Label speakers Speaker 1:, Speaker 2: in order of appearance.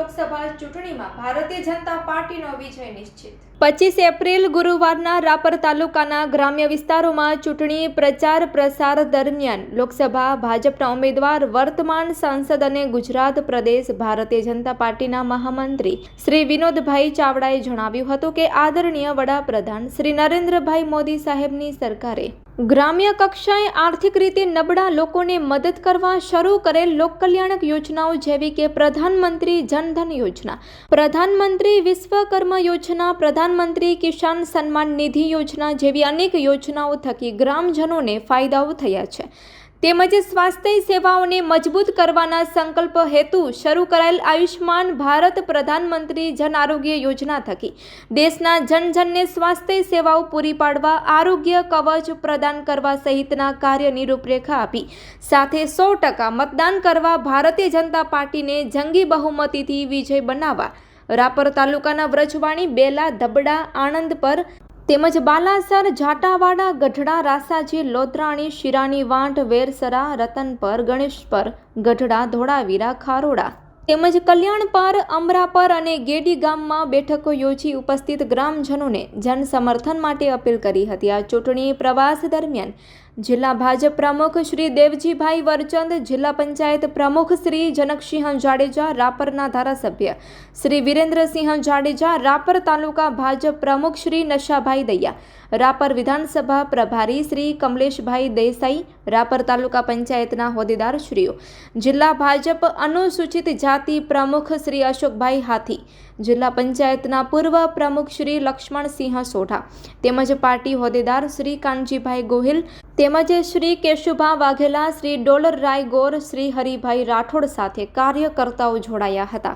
Speaker 1: લોકસભા ચૂંટણીમાં ભારતીય જનતા પાર્ટીનો વિજય નિશ્ચિત. પચીસ એપ્રિલ ગુરુવારના રાપર તાલુકાના ગ્રામ્ય વિસ્તારોમાં ચૂંટણી પ્રચાર પ્રસાર દરમિયાન લોકસભા ભાજપના ઉમેદવાર વર્તમાન સાંસદ અને ગુજરાત પ્રદેશ ભારતીય જનતા પાર્ટીના મહામંત્રી શ્રી વિનોદભાઈ ચાવડાએ જણાવ્યું હતું કે આદરણીય વડાપ્રધાન શ્રી નરેન્દ્રભાઈ મોદી સાહેબની સરકારે ગ્રામ્ય કક્ષાએ આર્થિક રીતે નબળા લોકોને મદદ કરવા શરૂ કરેલ લોકકલ્યાણક યોજનાઓ જેવી કે પ્રધાનમંત્રી જનધન યોજના, પ્રધાનમંત્રી વિશ્વકર્મ યોજના, પ્રધાનમંત્રી કિસાન સન્માન નિધિ યોજના જેવી અનેક યોજનાઓ થકી ગ્રામજનોને ફાયદાઓ થયા છે. તેમજ સ્વાસ્થ્ય સેવાઓને મજબૂત કરવાના સંકલ્પ હેતુ શરૂ કરાયેલ આયુષ્માન ભારત પ્રધાનમંત્રી જન આરોગ્ય યોજના થકી. દેશના જનજનને સ્વાસ્થ્ય સેવાઓ પૂરી પાડવા આરોગ્ય કવચ પ્રદાન કરવા સહિતના કાર્યની રૂપરેખા આપી. સાથે સો ટકા મતદાન કરવા ભારતીય જનતા પાર્ટીને જંગી બહુમતીથી વિજય બનાવવા. રાપર તાલુકાના વ્રજવાણી, બેલા, ધબડા, આણંદ પર તેમજ બાલાસર, જાટાવાડા, ગઢડા, રાસાજી, લોતરાણી શિરાણી વાંટ, વેરસરા રતનપર ગણેશપર ગઢડા, ધોળાવીરા, ખારોડા. તેમજ કલ્યાણપર અમરાપર અને ગેડી ગામમાં બેઠકો યોજી ઉપસ્થિત ગ્રામજનોને જન સમર્થન માટે અપીલ કરી હતી. આ ચૂંટણી પ્રવાસ દરમિયાન જિલ્લા ભાજપ પ્રમુખ શ્રી દેવજીભાઈ વરચંદ, જિલ્લા પંચાયત પ્રમુખ શ્રી જનકસિંહ જાડેજા, રાપરના ધારાસભ્ય શ્રી વિરેન્દ્રસિંહ જાડેજા, રાપર તાલુકા ભાજપ પ્રમુખ શ્રી નશાભાઈ દૈયા, રાપર વિધાનસભા પ્રભારી શ્રી કમલેશભાઈ દેસાઈ, રાપર તાલુકા પંચાયતના હોદ્દેદારશ્રીઓ જિલ્લા ભાજપ અનુસૂચિત જાતિ પ્રમુખ શ્રી અશોકભાઈ હાથી, જિલ્લા પંચાયતના પૂર્વ પ્રમુખ શ્રી લક્ષ્મણસિંહ સોઢા, તેમજ પાર્ટી હોદ્દેદાર શ્રી કાનજીભાઈ ગોહિલ તેમજ શ્રી કેશુભા વાઘેલા શ્રી ડોલરરાય ગોર શ્રી હરિભાઈ રાઠોડ સાથે કાર્યકર્તાઓ જોડાયા હતા.